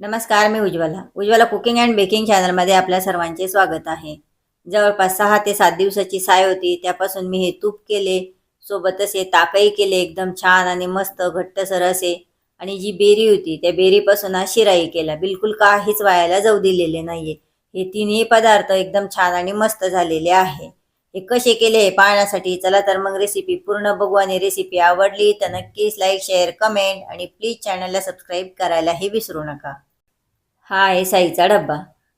नमस्कार मी Ujjwala. Ujjwala cooking and baking चॅनलमध्ये आपल्या सर्वांचे स्वागत आहे. जवळपास सहा ते सात दिवसाची साय होती त्यापासून मी हे तूप केले सोबतच हे ताकही केले एकदम छान आणि मस्त घट्टसर असे आणि जी बेरी होती त्या बेरीपासून हा शिराई केला. बिलकुल काहीच वायाला जाऊ दिलेले नाहीये. हे तिन्ही पदार्थ एकदम छान आणि मस्त झालेले आहे. हे कसे केले हे पाहण्यासाठी चला तर मग रेसिपी पूर्ण बघू आणि रेसिपी आवडली तर नक्कीच लाईक शेअर कमेंट आणि प्लीज चॅनलला सबस्क्राईब करायलाही विसरू नका. हा आहे साईचा डब्बा.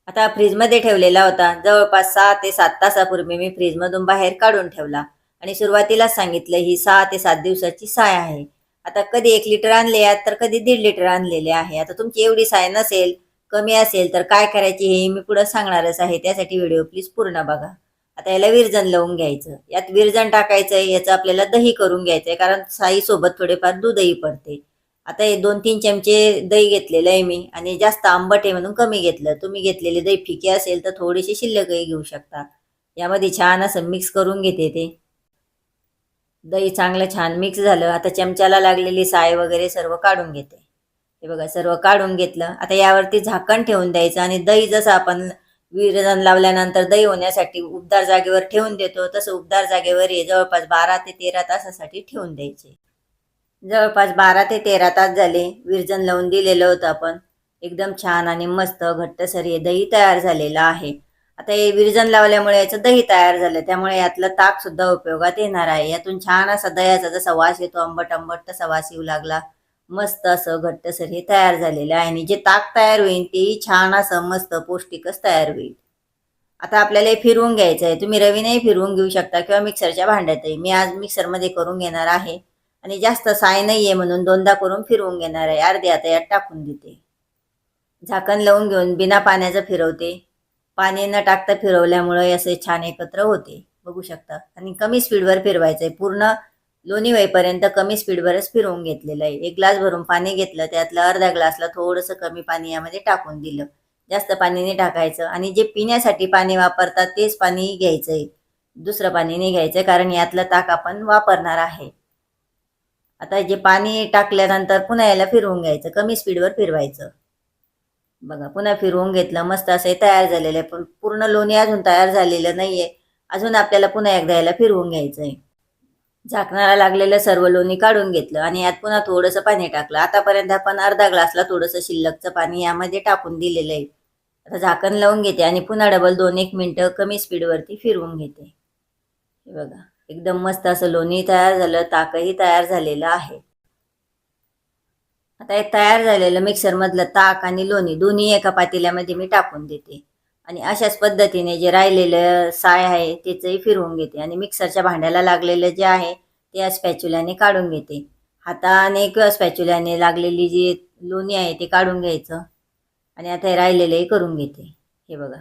आता फ्रीजमध्ये ठेवलेला होता. जवळपास सहा ते सात तासापूर्वी मी फ्रीजमधून बाहेर काढून ठेवला आणि सुरुवातीलाच सांगितलं ही सहा ते सात दिवसाची साय आहे. आता कधी एक लिटर आणले आहेत तर कधी दीड लिटर आणलेले आहे. आता तुमची एवढी साय नसेल कमी असेल तर काय करायची हे मी पुढं सांगणारच आहे. त्यासाठी व्हिडिओ प्लीज पूर्ण बघा. आता याला विरजण लावून घ्यायचं. यात विरजण टाकायचं याचं आपल्याला दही करून घ्यायचं आहे कारण साईसोबत थोडेफार दूधही पडते. आता हे दोन तीन चमचे दही घेतलेलं आहे मी आणि जास्त आंबट आहे म्हणून कमी घेतलं. तुम्ही घेतलेले दही फिके असेल तर थोडीशी शिल्लकही घेऊ शकता. यामध्ये छान असं मिक्स करून घेते ते. दही चांगलं छान मिक्स झालं. आता चमच्याला लागलेली साय वगैरे सर्व काढून घेते. हे बघा सर्व काढून घेतलं. आता यावरती झाकण ठेवून द्यायचं आणि दही जसं आपण विरजन लावल्यानंतर दही होण्यासाठी उबदार जागेवर ठेवून देतो. तसं उबदार जागेवर हे जवळपास बारा ते तेरा तासासाठी ठेवून द्यायचे. जवळपास बारा ते तेरा तास झाले विरजन लावून दिलेलं होतं आपण. एकदम छान आणि मस्त घट्टसर हे दही तयार झालेलं आहे. आता हे विरजन लावल्यामुळे याचं दही तयार झालं. त्यामुळे यातलं ताक सुद्धा उपयोगात येणार आहे. यातून छान असा दह्याचा जसा वास येतो आंबट आंबट तसा वास येऊ लागला. मस्त असं घट्टसर हे तयार झालेलं आहे आणि जे ताक तयार होईल तेही छान असं मस्त पौष्टिकच तयार होईल. आता आपल्याला हे फिरवून घ्यायचं आहे. तुम्ही रवीनेही फिरवून घेऊ शकता किंवा मिक्सरच्या भांड्यातही. मी आज मिक्सरमध्ये करून घेणार आहे. आणि जास्त साय नाही आहे म्हणून दोनदा करून फिरवून घेणार आहे. अर्धी आता यात टाकून देते. झाकण लावून घेऊन बिना पाण्याचं फिरवते. पाणी न टाकता फिरवल्यामुळे असे छान एकत्र होते. बघू शकता. आणि कमी स्पीडवर फिरवायचं आहे पूर्ण लोणी होईपर्यंत कमी स्पीडवरच फिरवून घेतलेलं आहे. एक ग्लास भरून पाणी घेतलं त्यातलं अर्ध्या ग्लासला थोडंसं कमी पाणी यामध्ये टाकून दिलं. जास्त पाणीने टाकायचं आणि जे पिण्यासाठी पाणी वापरतात तेच पाणी घ्यायचं आहे दुसरं पाणी नाही घ्यायचं कारण यातलं ताक आपण वापरणार आहे. आता जे पाणी टाकल्यानंतर पुन्हा याला फिरवून घ्यायचं कमी स्पीडवर फिरवायचं. बघा पुन्हा फिरवून घेतलं मस्त असं हे तयार झालेलं आहे. पण पूर्ण लोणी अजून तयार झालेलं नाहीये. अजून आपल्याला पुन्हा एकदा याला फिरवून घ्यायचं आहे झाकणाला लागलेलं सर्व लोणी काढून घेतलं आणि यात पुन्हा थोडंसं पाणी टाकलं. आतापर्यंत आपण अर्धा ग्लासला थोडंसं शिल्लकचं पाणी यामध्ये टाकून दिलेलं आहे. आता झाकण लावून घेते आणि पुन्हा डबल दोन एक मिनटं कमी स्पीडवरती फिरवून घेते. हे बघा एकदम मस्त असं लोणी तयार झालं ताकही तयार झालेलं आहे. आता हे तयार झालेलं मिक्सरमधलं ताक आणि लोणी दोन्ही एका पातेल्यामध्ये मी टाकून देते. आणि अशाच पद्धतीने जे राहिलेलं साय आहे त्याचंही फिरवून घेते. आणि मिक्सरच्या भांड्याला लागलेलं जे आहे ते या स्पॅच्युल्याने काढून घेते. हाताने किंवा स्पॅच्युल्याने लागलेली जी लोणी आहे ते काढून घ्यायचं. आणि आता हे राहिलेलंही करून घेते. हे बघा.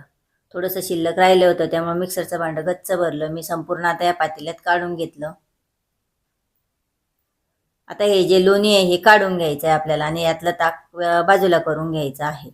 थोडंसं शिल्लक राहिलं होतं त्यामुळे मिक्सरचं भांडं गच्च भरलं. मी संपूर्ण आता या पातेल्यात काढून घेतलं. आता हे जे लोणी आहे हे काढून घ्यायचं आहे आपल्याला. आणि यातलं ताक बाजूला करून घ्यायचं आहे.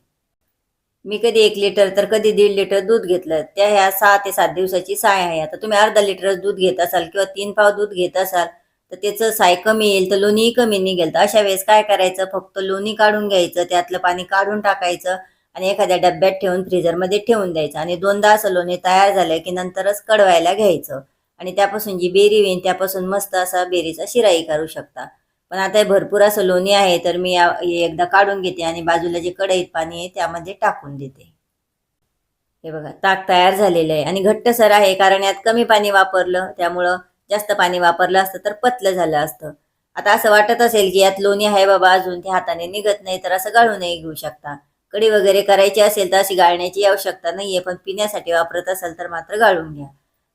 मी कधी एक लिटर तर कधी दीड लिटर दूध घेतलं. त्या ह्या सहा ते सात दिवसाची साय आहे. आता तुम्ही अर्धा लिटर दूध घेत असाल किंवा तीन पाव दूध घेत असाल तर त्याचं साय कमी येईल तर लोणीही कमी निघेल. तर अशा वेळेस काय करायचं? फक्त लोणी काढून घ्यायचं त्यातलं पाणी काढून टाकायचं आणि एखाद्या डब्यात ठेवून फ्रीजरमध्ये ठेवून द्यायचं. आणि दोनदा असं लोणी तयार झालं की नंतरच कडवायला घ्यायचं. आणि त्यापासून जी बेरी होईल त्यापासून मस्त असा बेरीचा शिराई करू शकता. पण आता हे भरपूर असं लोणी आहे तर मी या- एकदा काढून घेते आणि बाजूला जे कढईत पाणी आहे त्यामध्ये टाकून देते. हे बघा ताक तयार झालेलं आहे आणि घट्टसर आहे कारण यात कमी पाणी वापरलं त्यामुळं जास्त पाणी वापरलं असतं तर पतलं झालं असतं. आता असं वाटत असेल की यात लोणी आहे बाबा अजून ते हाताने निघत नाही तर असं गाळूनही घेऊ शकता. कढी वगैरे करायची असेल तर अशी गाळण्याची आवश्यकता नाहीये पण पिण्यासाठी वापरत असाल तर मात्र गाळून घ्या.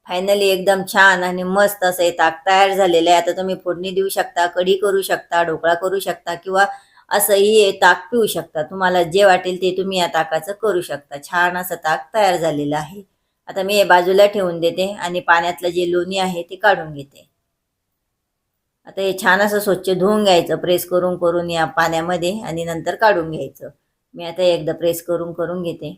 फायनली एकदम छान आणि मस्त असं हे ताक तयार झालेलं आहे. आता तुम्ही फोडणी देऊ शकता कढी करू शकता ढोकळा करू शकता किंवा असंही हे ताक पिऊ शकता. तुम्हाला जे वाटेल ते तुम्ही या ताकाचं करू शकता. छान असं ताक तयार झालेलं आहे. आता मी हे बाजूला ठेवून देते आणि पाण्यातलं जे लोणी आहे ते काढून घेते. आता हे छान असं स्वच्छ धुवून घ्यायचं प्रेस करून करून या पाण्यामध्ये आणि नंतर काढून घ्यायचं. मी आता एकदा प्रेस करून करून घेते.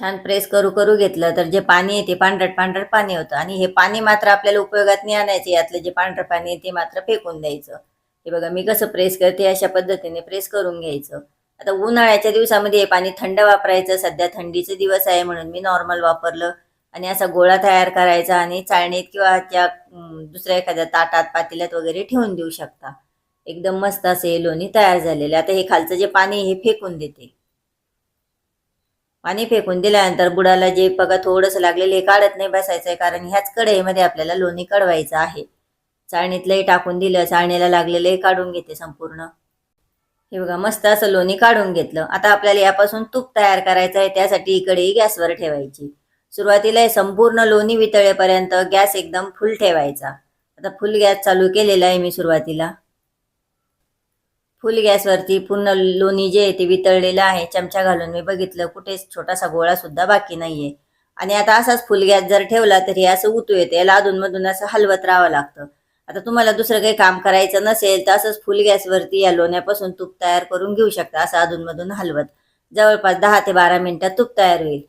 छान प्रेस करू करू घेतलं तर जे पाणी आहे ते पांढरट पांढरट पाणी होतं. आणि हे पाणी मात्र आपल्याला उपयोगात नाही आणायचे यातलं जे पांढरं पाणी आहे ते मात्र फेकून द्यायचं. हे बघा मी कसं प्रेस करते अशा पद्धतीने प्रेस करून घ्यायचं. आता उन्हाळ्याच्या दिवसामध्ये हे पाणी थंड वापरायचं. सध्या थंडीचे दिवस आहे म्हणून मी नॉर्मल वापरलं. आणि असा गोळा तयार करायचा आणि चाळणीत किंवा त्या दुसऱ्या एखाद्या ताटात पातेल्यात वगैरे ठेवून देऊ शकता. एकदम मस्त असे लोणी तयार झालेले. आता हे खालचं जे पाणी आहे हे फेकून देते. पाणी फेकून दिल्यानंतर बुडाला जे बघा थोडंसं लागलेलं काढत नाही बसायचंय. कारण ह्याच कढईमध्ये आपल्याला लोणी कढवायचं आहे. चाळणीतलंही टाकून दिलं चाळणीला लागलेले काढून घेते संपूर्ण. हे बघा मस्त असं लोणी काढून घेतलं. आता आपल्याला यापासून तूप तयार करायचं आहे त्यासाठी इकडेही गॅसवर ठेवायची. सुरुवातीला हे संपूर्ण लोणी वितळेपर्यंत गॅस एकदम फुल ठेवायचा. आता फुल गॅस चालू केलेला आहे मी सुरुवातीला. फुल गॅसवरती पूर्ण लोणी जे आहे ते वितळलेलं आहे चमचा घालून मी बघितलं कुठेच छोटासा गोळा सुद्धा बाकी नाहीये. आणि आता असाच फुल गॅस जर ठेवला तरी असं उतू येते याला अधूनमधून असं हलवत राहावं लागतं. आता तुम्हाला दुसरं काही काम करायचं नसेल तर असंच फुल गॅसवरती या लोण्यापासून तूप तयार करून घेऊ शकता असं अधूनमधून हलवत. जवळपास दहा ते बारा मिनिटात तूप तयार होईल.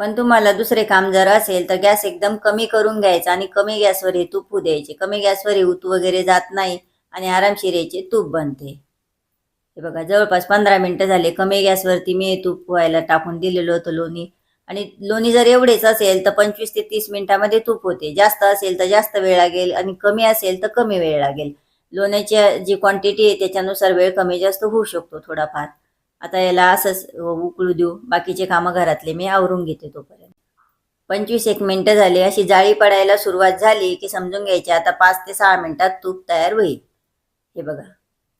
पण तुम्हाला दुसरे काम जर असेल तर गॅस एकदम कमी करून घ्यायचा आणि कमी गॅसवर हे तूप होऊ द्यायचे. कमी गॅसवर हे उतू वगैरे जात नाही. आणि आरामशीर याचे तूप बनते. हे बघा जवळपास पंधरा मिनटं झाले. कमी गॅसवरती मी तूप व्हायला टाकून दिलेलं होतं लोणी. आणि लोणी जर एवढेच असेल तर पंचवीस ते तीस मिनिटामध्ये तूप होते. जास्त असेल तर जास्त वेळ लागेल आणि कमी असेल तर कमी वेळ लागेल. लोण्याची जी क्वांटिटी आहे त्याच्यानुसार वेळ कमी जास्त होऊ शकतो थोडाफार. आता याला असंच उकळू देऊ. बाकीचे कामं घरातले मी आवरून घेते तोपर्यंत. पंचवीस एक मिनटं झाली. अशी जाळी पडायला सुरुवात झाली की समजून घ्यायची. आता पाच ते सहा मिनिटात तूप तयार होईल. हे बघा.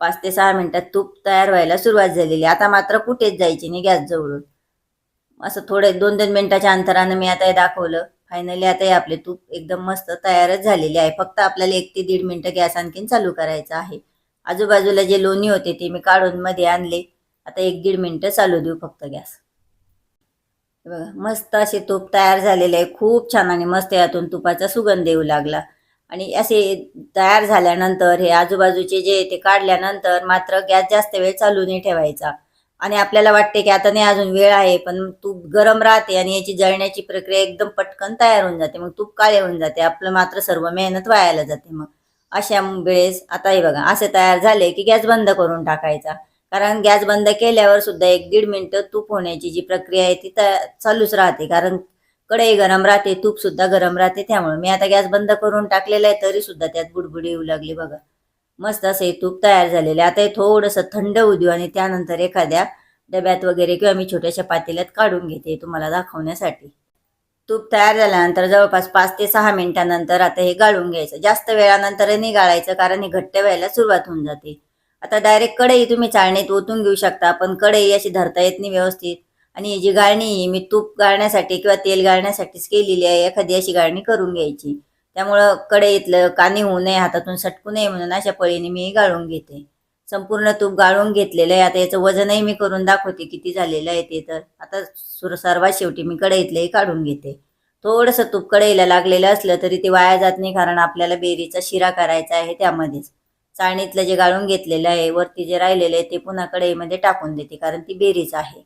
पाच ते सहा मिनिटात तूप तयार व्हायला सुरुवात झालेली. आता मात्र कुठेच जायची नाही गॅस जवळून. असं थोडे दोन दोन मिनिटाच्या अंतरानं मी आता हे दाखवलं. फायनली आता हे आपले तूप एकदम मस्त तयारच झालेले आहे. फक्त आपल्याला एक ते दीड मिनिटं गॅस आणखीन चालू करायचा आहे. आजूबाजूला जे लोणी होते ते मी काढून मध्ये आणले. आता एक दीड मिनिटं चालू देऊ फक्त गॅस. बघा मस्त असे तूप तयार झालेले आहे. खूप छान आणि मस्त यातून तुपाचा सुगंध येऊ लागला. आणि असे तयार झाल्यानंतर हे आजूबाजूचे जे ते काढल्यानंतर मात्र गॅस जास्त वेळ चालू नाही ठेवायचा. आणि आपल्याला वाटते की आता नाही अजून वेळ आहे पण तूप गरम राहते आणि याची जळण्याची प्रक्रिया एकदम पटकन तयार होऊन जाते. मग तूप काळे होऊन जाते. आपलं मात्र सर्व मेहनत वायाला जाते मग. अशा वेळेस आता हे बघा असे तयार झाले की गॅस बंद करून टाकायचा. कारण गॅस बंद केल्यावर सुद्धा एक दीड मिनटं तूप होण्याची जी प्रक्रिया आहे ती चालूच राहते. कारण कढई गरम राहते तूप सुद्धा गरम राहते त्यामुळे मी आता गॅस बंद करून टाकलेला आहे तरी सुद्धा त्यात बुडबुडी येऊ लागली बघा. मस्त असे तूप तयार झालेले. आता हे थोडंसं थंड होऊ देऊ आणि त्यानंतर एखाद्या डब्यात वगैरे किंवा मी छोट्याशा पातेल्यात काढून घेते तुम्हाला दाखवण्यासाठी. तूप तयार झाल्यानंतर जवळपास पाच ते सहा मिनिटानंतर आता हे गाळून घ्यायचं. जास्त वेळानंतर नाही गाळायचं कारण हे घट्ट व्हायला सुरुवात होऊन जाते. आता डायरेक्ट कढई तुम्ही चाळणीत ओतून घेऊ शकता पण कढई अशी धरता येत नाही व्यवस्थित. आणि ही जी गाळणी मी तूप गाळण्यासाठी किंवा तेल गाळण्यासाठीच केलेली आहे एखादी अशी गाळणी करून घ्यायची. त्यामुळं कढईतलं कानी होऊ नये हातातून सटकू नये म्हणून अशा पळीने मी गाळून घेते. संपूर्ण तूप गाळून घेतलेलं आहे. आता याचं वजनही मी करून दाखवते किती झालेलं आहे ते तर. आता सुर सर्वात शेवटी मी कढईतलंही काढून घेते. थोडंसं तूप कढईला लागलेलं असलं तरी ते वाया जात नाही कारण आपल्याला बेरीचा शिरा करायचा आहे त्यामध्येच. चाळणीतलं जे गाळून घेतलेलं आहे वरती जे राहिलेलं आहे ते पुन्हा कढईमध्ये टाकून देते कारण ती बेरीच आहे.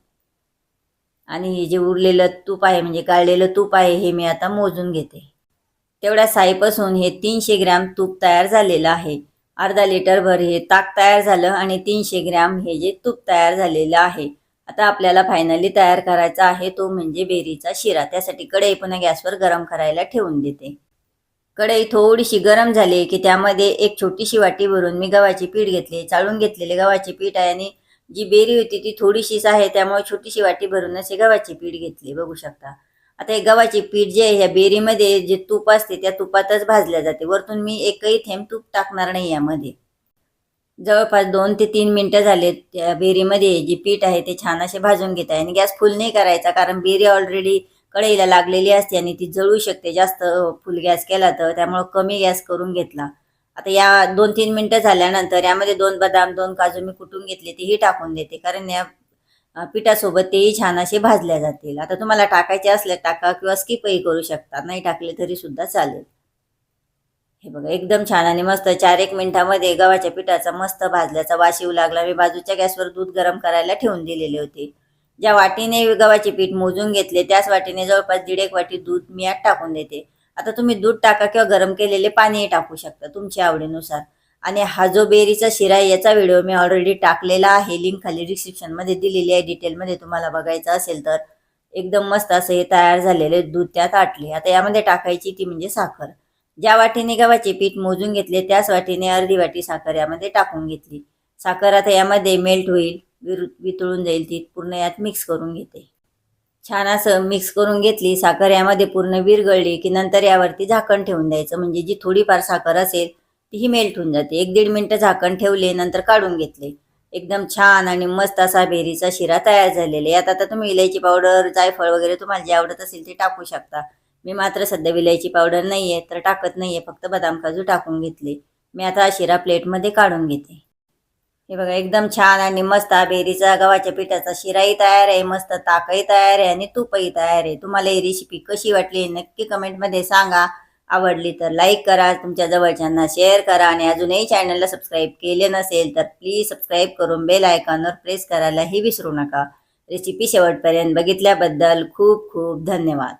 आणि हे जे उरलेलं तूप आहे म्हणजे गाळलेलं तूप आहे हे मी आता मोजून घेते. तेवढ्या साईपासून हे तीनशे ग्रॅम तूप तयार झालेलं आहे. अर्धा लिटरभर हे ताक तयार झालं आणि तीनशे ग्रॅम हे जे तूप तयार झालेलं आहे. आता आपल्याला फायनली तयार करायचा आहे तो म्हणजे बेरीचा शिरा. त्यासाठी कढई पुन्हा गॅसवर गरम करायला ठेवून देते. कढई थोडीशी गरम झाली की त्यामध्ये एक छोटीशी वाटी भरून मी गव्हाची पीठ घेतले चाळून घेतलेले गव्हाचे पीठ आहे आणि जी बेरी होती ती थोडीशीच आहे त्यामुळे छोटीशी वाटी भरून असे गव्हाचे पीठ घेतले बघू शकता. आता हे गव्हाचे पीठ जे आहे ह्या बेरीमध्ये जे तूप असते त्या तुपातच भाजल्या जाते. वरतून मी एकही थेंब तूप टाकणार नाही यामध्ये. जवळपास दोन ते तीन मिनटं झाले त्या बेरीमध्ये जे पीठ आहे ते छान असे भाजून घेत आहे. आणि गॅस फुल नाही करायचा कारण बेरी ऑलरेडी कढईला लागलेली असते आणि ती जळू शकते. जास्त फुल गॅस केला तर त्यामुळं कमी गॅस करून घेतला. आता या दोन तीन मिनिटं झाल्यानंतर यामध्ये दोन बदाम दोन काजू मी कुटून घेतले तेही टाकून देते. कारण या पिठासोबत तेही छान असे भाजल्या जातील. आता तुम्हाला टाकायचे असले टाका किंवा स्किपही करू शकता. नाही टाकले तरी सुद्धा चालेल. हे बघा एकदम छान आणि मस्त चार एक मिनिटामध्ये गव्हाच्या पिठाचा मस्त भाजल्याचा वास येऊ लागला. मी बाजूच्या गॅसवर दूध गरम करायला ठेवून दिलेले होते. ज्या वाटीने गव्हाचे पीठ मोजून घेतले त्याच वाटीने जवळपास दीड एक वाटी दूध मी यात टाकून देते. आता तुम्ही दूध टाका किंवा गरम केलेले पाणीही टाकू शकता तुमच्या आवडीनुसार. आणि हा जो बेरीचा शिरा याचा व्हिडिओ मी ऑलरेडी टाकलेला आहे. लिंक खाली डिस्क्रिप्शनमध्ये दिलेली आहे. डिटेलमध्ये तुम्हाला बघायचं असेल तर. एकदम मस्त असं हे तयार झालेले दूध त्यात आटले. आता यामध्ये टाकायची ती म्हणजे साखर. ज्या वाटीने गव्हाचे पीठ मोजून घेतले त्याच वाटीने अर्धी वाटी साखर यामध्ये टाकून घेतली. साखर आता यामध्ये मेल्ट होईल विरु वितळून जाईल ती. पूर्ण यात मिक्स करून घेते. छान असं मिक्स करून घेतली साखर यामध्ये पूर्ण विरगळली की नंतर यावरती झाकण ठेवून द्यायचं. म्हणजे जी थोडीफार साखर असेल तीही मेल्ट होऊन जाते. एक दीड मिनटं झाकण ठेवले नंतर काढून घेतले. एकदम छान आणि मस्त असा बेरीचा शिरा तयार झालेला आहे. यात आता तुम्ही इलायची पावडर जायफळ वगैरे तुम्हाला जे आवडत असेल ते टाकू शकता. मी मात्र सध्या विलायची पावडर नाही आहे तर टाकत नाही आहे फक्त बदाम काजू टाकून घेतले. मी आता हा शिरा प्लेटमध्ये काढून घेते. हे बघा एकदम छान आणि मस्त हा बेरीचा गव्हाच्या पिठाचा शिराही तयार आहे मस्त ताकही तयार आहे आणि तूपही तयार आहे. तुम्हाला ही रेसिपी कशी वाटली नक्की कमेंटमध्ये सांगा. आवडली तर लाईक करा तुमच्या जवळच्यांना शेअर करा आणि अजूनही चॅनलला सबस्क्राईब केले नसेल तर प्लीज सबस्क्राईब करून बेल आयकॉनवर प्रेस करायलाही विसरू नका. रेसिपी शेवटपर्यंत बघितल्याबद्दल खूप खूप धन्यवाद.